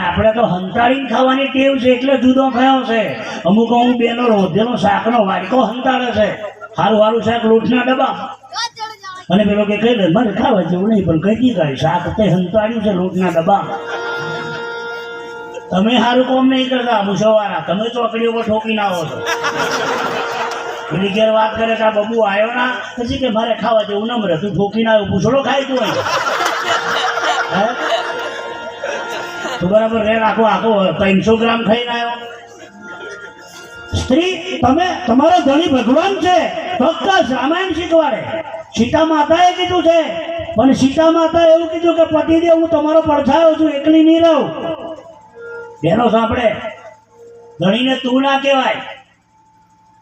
આપણે તો હંતાળીને ખાવાની ટેવ છે, એટલે જુદો થયો છે. અમુક અમુક બેનો રોધેલો શાકનો વાડકો હંતાળે છે. સારું સારું શાક લોટના ડબ્બા. અને પેલો કે કહી દે મારે ખાવા જેવું નહીં, પણ કઈ દી કાંઈ શાક તે હંતાળ્યું છે લોટના ડબ્બા. તમે સારું કોમ નહીં કરતા મુસવારા તમે ચોકડીઓ પર ઠોકી ના આવો છો પેલી ઘેર વાત કરે કે આ બબુ આવ્યો ના, પછી કે, મારે ખાવા જેવું ન મળે તું ઠોકી ના આવ્યો, પૂછડો ખાય તું હે? બરાબર રે આખો આખો ત્રણસો ગ્રામ ખાઈને આવ્યો સ્ત્રી, તમે, તમારો ધણી ભગવાન છે, ફક્ત રામાયણ શીખવાડે. સીતા માતાએ કીધું છે, પણ સીતા માતા એવું કીધું કે, પતિદેવ, હું તમારો પડછાયો છું, એકલી નહીં રહું. બેનો સાંભળે, ધણીને તું ના કહેવાય.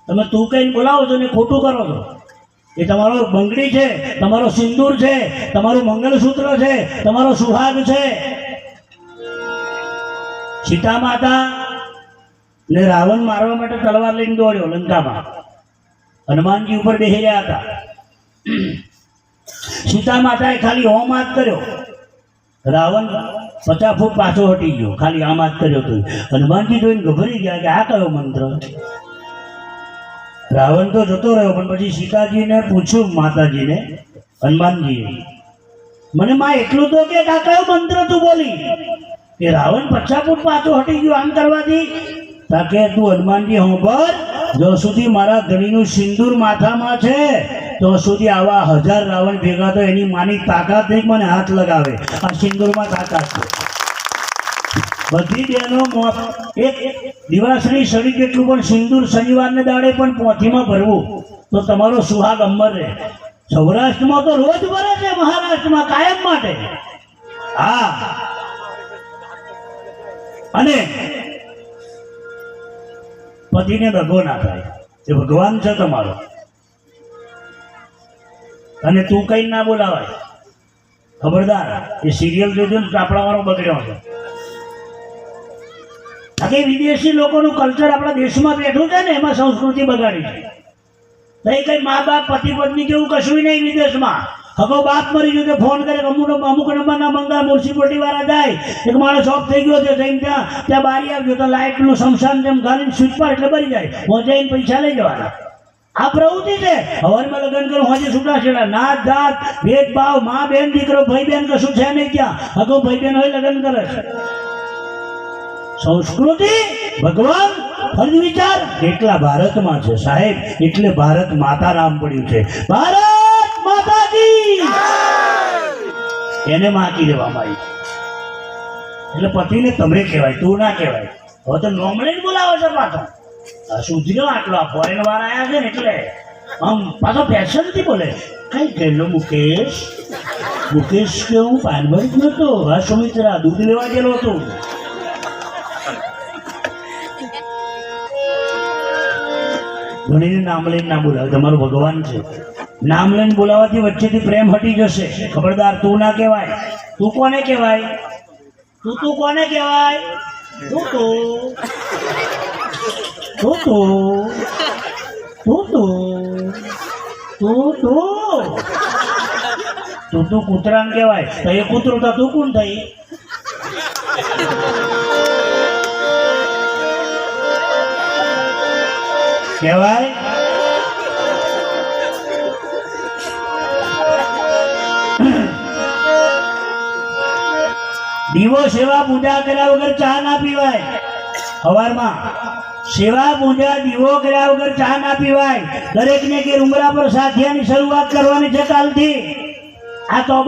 તમે તું કહીને બોલાવો છો ને ખોટું કરો છો. એ તમારો બંગડી છે, તમારો સિંદૂર છે, તમારું મંગલસૂત્ર છે, તમારો સુહાગ છે. સીતા માતા ને રાવણ મારવા માટે તલવાર લઈને દોડ્યો લંકામાં. હનુમાનજી ઉપર બેસી રહ્યા હતા. સીતા માતાએ ખાલી હોમ હાથ કર્યો. રાવણ પચાસ ફૂટ પાછો હટી ગયો. ખાલી આમ હાથ કર્યો તો. હનુમાનજી જોઈને ગભરી ગયા કે આ કયો મંત્ર? રાવણ તો જતો રહ્યો, પણ પછી સીતાજીને પૂછ્યું, માતાજીને, હનુમાનજીએ, મને માં એટલું તો કે આ કયો મંત્ર તું બોલી? કે રાવણ પચાસ ફૂટ પાછો હટી ગયો. આમ કરવાથી? તાકે તું હનુમાનજી હોંભર જો સુધી મારા ધણીનું સિંદૂર માથામાં છે, તો સુધી આવા હજાર રાવણ ભેગા તો એની માની તાકાત નહીં મને હાથ લગાવે. આ સિંદૂરમાં તાકાત છે. બધી બહેનો એક દિવાસની શરીર જેટલું પણ સિંદૂર શનિવારને દાડે પણ પોથીમાં ભરવું, તો તમારો સુહાગ અંબર રહે. સૌરાષ્ટ્રમાં તો રોજ ભરે છે મહારાષ્ટ્રમાં કાયમ માટે. હા. અને પતિને દગો ના થાય. જે ભગવાન છે તમારો. અને તું કઈ ના બોલાવાય. ખબરદાર, એ સિરિયલ જોજો ને વાળો બગડ્યો છે. આ કે વિદેશી લોકોનું કલ્ચર આપણા દેશમાં બેઠું છે ને, એમાં સંસ્કૃતિ બગાડી છે. નહીં કઈ મા બાપ પતિ પત્ની જેવું કશું નહીં વિદેશમાં. હગો બાપ મરી ગયો કે ફોન કરે અમુક અમુક નંબરના મંગા મ્યુનિસિપાલિટી વાળા જાય. એક માણસ ઓફ થઈ ગયો છે, જઈને ત્યાં ત્યાં બારી આવ્યો તો લાઇટનું શમશાન જેમ ગાલીને સ્વિચ પર એટલે બરી જાય. પહોંચાઈને પૈસા લઈ જવાના. આ પ્રવૃત્તિ છે. હવારમાં લગ્ન કરું હોજે છૂટા છેડા નાત જાત ભેદભાવ, મા બેન, દીકરો, ભાઈ બેન, કશું છે નહીં ક્યાં? હતો ભાઈ બેન હોય લગ્ન કરે છે. સંસ્કૃતિ ભગવાન ફરી વિચાર. એટલા ભારતમાં છે સાહેબ. એટલે ભારત માતા રામ પડ્યું છે. ભારત એને માકી દેવામાં આવી. એટલે પતિને તમે કહેવાય, તું ના કહેવાય. હવે તો નોમણે જ બોલાવે છે પાછો. સુધીનો આટલો ફોરેન વાર આવ્યા છે ને એટલે. આમ પાછો ફેશનથી બોલે કઈ ગયેલો મુકેશ? મુકેશ કે હું પાનભર જ નતો? હા સુમિત્રા, દૂધ લેવા ગયેલો હતો. ધણીને નામ લઈને ના બોલાવે, તમારું ભગવાન છે. નામ લઈને બોલાવવાથી વચ્ચેથી પ્રેમ હટી જશે. ખબરદાર તું ના કહેવાય. તું કોને કહેવાય? તું તું કોને કહેવાય? તું તું. તું તું. તું તું. તું તું. તું તું કૂતરાને કહેવાય. તો એ કૂતરું તો તું કોણ થઈ? કહેવાય? દીવો સેવા પૂજા કર્યા વગર ચા ના પીવાય. સવારમાં સેવા પૂજા દીવો કર્યા વગર ચા ના પીવાય. દરેકને કે ઉમરા પર સાથિયાની શરૂઆત કરવાની છે કાલથી. આ તો